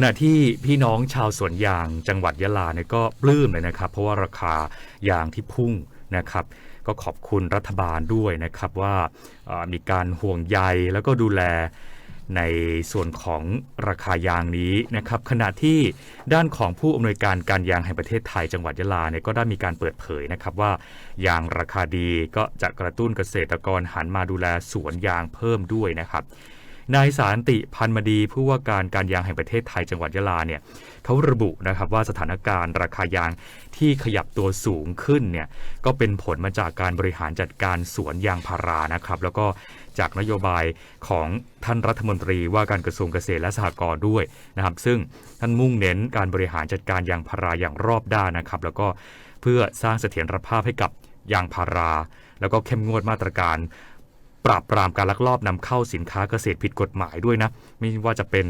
ขณะที่พี่น้องชาวสวนยางจังหวัดยะลาเนี่ยก็ปลื้มเลยนะครับ เพราะว่าราคายางที่พุ่งนะครับ ก็ขอบคุณรัฐบาลด้วยนะครับว่ามีการห่วงใยแล้วก็ดูแลในส่วนของราคายางนี้นะครับขณะที่ด้านของผู้อำนวยการการยางแห่งประเทศไทยจังหวัดยะลาเนี่ยก็ได้มีการเปิดเผยนะครับว่ายางราคาดีก็จะกระตุ้นเกษตรกรหันมาดูแลสวนยางเพิ่มด้วยนะครับ นายสารติพันมดีผู้ว่าการการยางแห่งประเทศไทยจังหวัดยะลาเนี่ยเขาระบุนะครับว่าสถานการณ์ราคายางที่ขยับตัวสูงขึ้นเนี่ยก็เป็นผลมาจากการบริหารจัดการสวนยางพารานะครับแล้วก็จากนโยบายของท่านรัฐมนตรีว่าการกระทรวงเกษตรและสหกรณ์ด้วยนะครับ ซึ่งท่านมุ่งเน้นการบริหารจัดการยางพาราอย่างรอบด้านนะครับ แล้วก็เพื่อสร้างเสถียรภาพให้กับยางพารา แล้วก็เข้มงวดมาตรการ ปราบปรามการลักลอบนำเข้าสินค้าเกษตรผิดกฎหมายด้วยนะ ไม่ว่าจะเป็น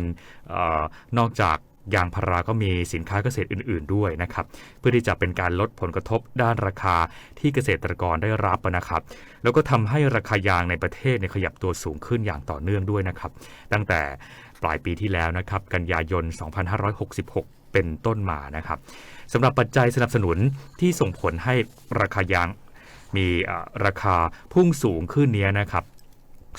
ออนอกจากยางพาราก็มีสินค้าเกษตรอื่น ๆ ด้วยนะครับ เพื่อที่จะเป็นการลดผลกระทบด้านราคาที่เกษตรกรได้รับนะครับ แล้วก็ทำให้ราคายางในประเทศเนี่ยขยับตัวสูงขึ้นอย่างต่อเนื่องด้วยนะครับ ตั้งแต่ปลายปีที่แล้วนะครับ กันยายน 2566 เป็นต้นมานะครับสำหรับปัจจัยสนับสนุนที่ส่งผลให้ราคายาง มีราคาพุ่งสูงขึ้นเนี้ยนะครับ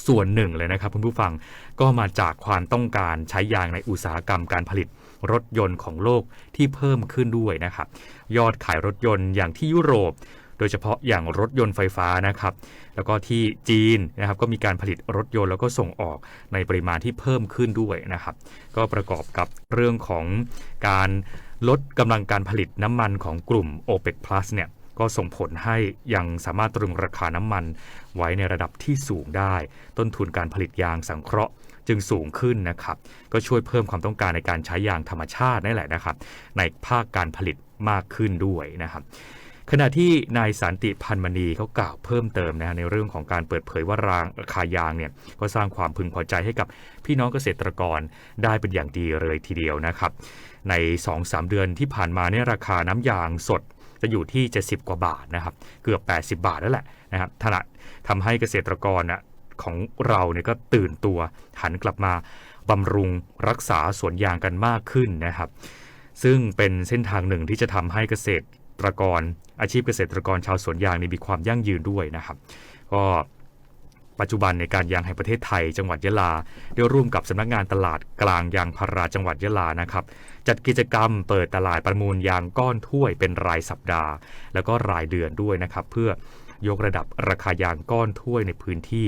ส่วนหนึ่งเลยนะครับคุณผู้ฟังก็มาจากความต้องการใช้ยางในอุตสาหกรรมการผลิตรถยนต์ของโลกที่เพิ่มขึ้นด้วยนะครับ ยอดขายรถยนต์อย่างที่ยุโรป โดยเฉพาะอย่างรถยนต์ไฟฟ้านะครับ แล้วก็ที่จีนนะครับก็มีการผลิตรถยนต์แล้วก็ส่งออกในปริมาณที่เพิ่มขึ้นด้วยนะครับ ก็ประกอบกับเรื่องของการลดกำลังการผลิตน้ำมันของกลุ่ม OPEC Plus เนี่ย ก็ส่งผลให้ยังสามารถตรึงราคาน้ำมันไว้ในระดับที่สูงได้ ต้นทุนการผลิตยางสังเคราะห์จึงสูงขึ้นนะครับ ก็ช่วยเพิ่มความต้องการในการใช้ยางธรรมชาตินั่แหละนะครับ ในภาคการผลิตมากขึ้นด้วยนะครับ ขณะที่นายสันติพันมณีเขากล่าวเพิ่มเติมนะฮะในเรื่องของการเปิดเผยว่ารางราคายางเนี่ยก็สร้างความพึงพอใจให้กับพี่น้องเกษตรกรได้เป็นอย่างดีเลยทีเดียวนะครับ ใน 2-3 เดือนที่ผ่านมาเนี่ยราคาน้ำยางสด จะอยู่ที่ 70 กว่าบาทนะครับ เกือบ 80 บาทแล้วแหละนะครับถนัดทำให้เกษตรกรนะของเราเนี่ยก็ตื่นตัวหันกลับมาบำรุงรักษาสวนยางกันมากขึ้นนะครับ ซึ่งเป็นเส้นทางหนึ่งที่จะทำให้เกษตรกรอาชีพเกษตรกรชาวสวนยางนี่มีความยั่งยืนด้วยนะครับ ก็ ปัจจุบันในการยางแห่งประเทศไทย จังหวัดยะลาได้ร่วมกับสำนักงานตลาดกลางยางพาราจังหวัดยะลานะครับ จัดกิจกรรมเปิดตลาดประมูลยางก้อนถ้วยเป็นรายสัปดาห์ แล้วก็รายเดือนด้วยนะครับ เพื่อยกระดับราคายางก้อนถ้วยในพื้นที่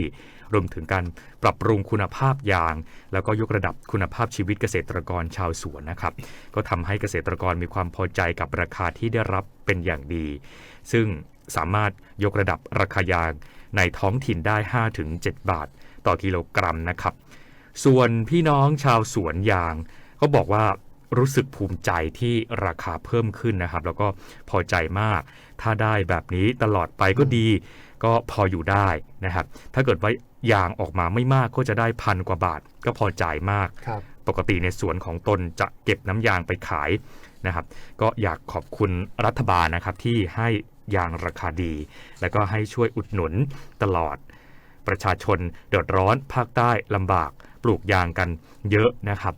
รวมถึงการปรับปรุงคุณภาพยาง แล้วก็ยกระดับคุณภาพชีวิตเกษตรกรชาวสวนนะครับ ก็ทำให้เกษตรกรมีความพอใจกับราคาที่ได้รับเป็นอย่างดี ซึ่ง สามารถยกระดับราคายางในท้องถิ่นได้ 5-7 บาท ต่อกิโลกรัมนะครับ ส่วนพี่น้องชาวสวนยาง ก็บอกว่ารู้สึกภูมิใจที่ราคาเพิ่มขึ้นนะครับ แล้วก็พอใจมาก ถ้าได้แบบนี้ตลอดไปก็ดี ก็พออยู่ได้นะครับ ถ้าเกิดว่ายางออกมาไม่มากก็จะได้พันกว่าบาท ก็พอใจมากครับปกติในสวนของตนจะเก็บน้ำยางไปขายนะครับ ก็อยากขอบคุณรัฐบาลนะครับที่ให้ ยางราคาดี แล้วก็ให้ช่วยอุดหนุนตลอด ประชาชนเดือดร้อนภาคใต้ลำบาก ปลูกยางกันเยอะนะครับ